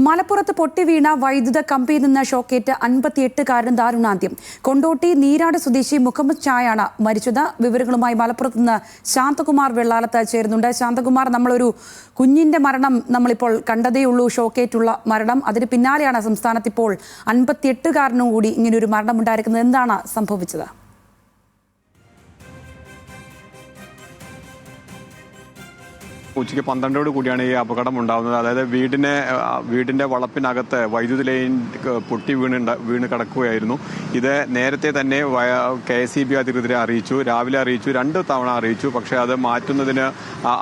മലപ്പുറത്ത് പൊട്ടിവീണ വൈദ്യുത കമ്പിയിൽ നിന്ന് ഷോക്കേറ്റ് അൻപത്തിയെട്ടുകാരൻ ദാരുണാന്ത്യം. കൊണ്ടോട്ടി നീരാട് സ്വദേശി മുഹമ്മദ് ചായാണ് മരിച്ചത്. വിവരങ്ങളുമായി മലപ്പുറത്ത് നിന്ന് ശാന്തകുമാർ വെള്ളാലത്ത് ചേരുന്നുണ്ട്. ശാന്തകുമാർ നമ്മളൊരു കുഞ്ഞിന്റെ മരണം നമ്മളിപ്പോൾ കണ്ടതേയുള്ളൂ. ഷോക്കേറ്റുള്ള മരണം. അതിന് പിന്നാലെയാണ് സംസ്ഥാനത്ത് ഇപ്പോൾ അൻപത്തിയെട്ടുകാരനും കൂടി ഇങ്ങനെ ഒരു മരണം ഉണ്ടായിരിക്കുന്നത് എന്താണ് സംഭവിച്ചത്? ഉച്ചയ്ക്ക് പന്ത്രണ്ടോട് കൂടിയാണ് ഈ അപകടം ഉണ്ടാകുന്നത് അതായത് വീടിനെ വീടിന്റെ വളപ്പിനകത്ത് വൈദ്യുതി ലൈൻ പൊട്ടി വീണ് വീണ് കിടക്കുകയായിരുന്നു. ഇത് നേരത്തെ തന്നെ കെ എസ് ഇ ബി അധികൃതരെ അറിയിച്ചു. രാവിലെ അറിയിച്ചു രണ്ട് തവണ അറിയിച്ചു. പക്ഷേ അത് മാറ്റുന്നതിന്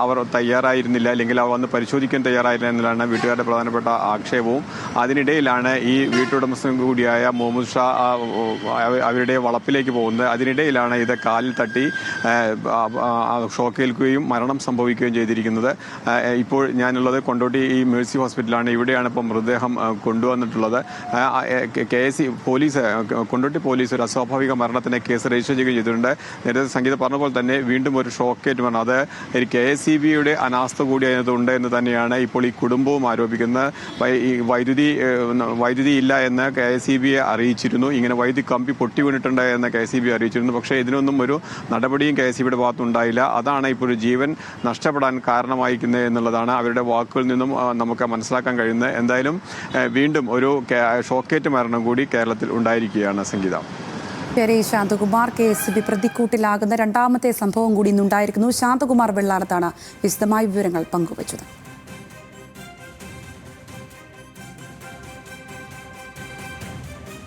അവർ തയ്യാറായിരുന്നില്ല അല്ലെങ്കിൽ അവർ വന്ന് പരിശോധിക്കാൻ തയ്യാറായില്ല എന്നതാണ് വീട്ടുകാരുടെ പ്രധാനപ്പെട്ട ആക്ഷേപവും. അതിനിടയിലാണ് ഈ വീട്ടുടമസ്ഥൻ കൂടിയായ മുഹമ്മദ് ഷാ അവരുടെ വളപ്പിലേക്ക് പോകുന്നത്. അതിനിടയിലാണ് ഇത് കാലിൽ തട്ടി ഷോക്കേൽക്കുകയും മരണം സംഭവിക്കുകയും ചെയ്തിരിക്കുന്നത്. ഇപ്പോൾ ഞാനുള്ളത് കൊണ്ടോട്ടി ഈ മേഴ്സി ഹോസ്പിറ്റലാണ്. ഇവിടെയാണ് ഇപ്പോൾ മൃതദേഹം കൊണ്ടുവന്നിട്ടുള്ളത്. K S police Kondotty police ഒരു അസ്വാഭാവിക മരണത്തിന് കേസ് രജിസ്റ്റർ ചെയ്യുകയും ചെയ്തിട്ടുണ്ട്. നേരത്തെ സംഗീത പറഞ്ഞ പോലെ തന്നെ വീണ്ടും ഒരു ഷോക്കേറ്റ് മരണം. അത് ഒരു കെ സി ബിയുടെ അനാസ്ഥ കൂടി അതിനകത്തുണ്ട് എന്ന് തന്നെയാണ് ഇപ്പോൾ ഈ കുടുംബവും ആരോപിക്കുന്നത് വൈദ്യുതി വൈദ്യുതി ഇല്ല എന്ന് കെ സി ബിയെ അറിയിച്ചിരുന്നു. ഇങ്ങനെ വൈദ്യുതി കമ്പി പൊട്ടി വീണിട്ടുണ്ട് എന്ന് കെ സി ബി അറിയിച്ചിരുന്നു. പക്ഷേ ഇതിനൊന്നും ഒരു നടപടിയും കെ സി ബിയുടെ ഭാഗത്തുണ്ടായില്ല. അതാണ് ഇപ്പോൾ ഒരു ജീവൻ നഷ്ടപ്പെടാൻ കാരണമായിരിക്കുന്നത് എന്നുള്ളതാണ് അവരുടെ വാക്കുകളിൽ നിന്നും നമുക്ക് മനസ്സിലാക്കാൻ കഴിയുന്നത്. എന്തായാലും വീണ്ടും ഒരു ഷോക്കേറ്റ് മരണം കൂടി കേരളത്തിൽ ഉണ്ടായിരിക്കുകയാണ് സംഗീത. ശരി ശാന്തകുമാർ കെ എസ് ബി പ്രതിക്കൂട്ടിലാകുന്ന രണ്ടാമത്തെ സംഭവം കൂടി ഇന്നുണ്ടായിരിക്കുന്നു. ശാന്തകുമാർ വെള്ളാടത്താണ് വിശദമായ വിവരങ്ങൾ പങ്കുവച്ചത്.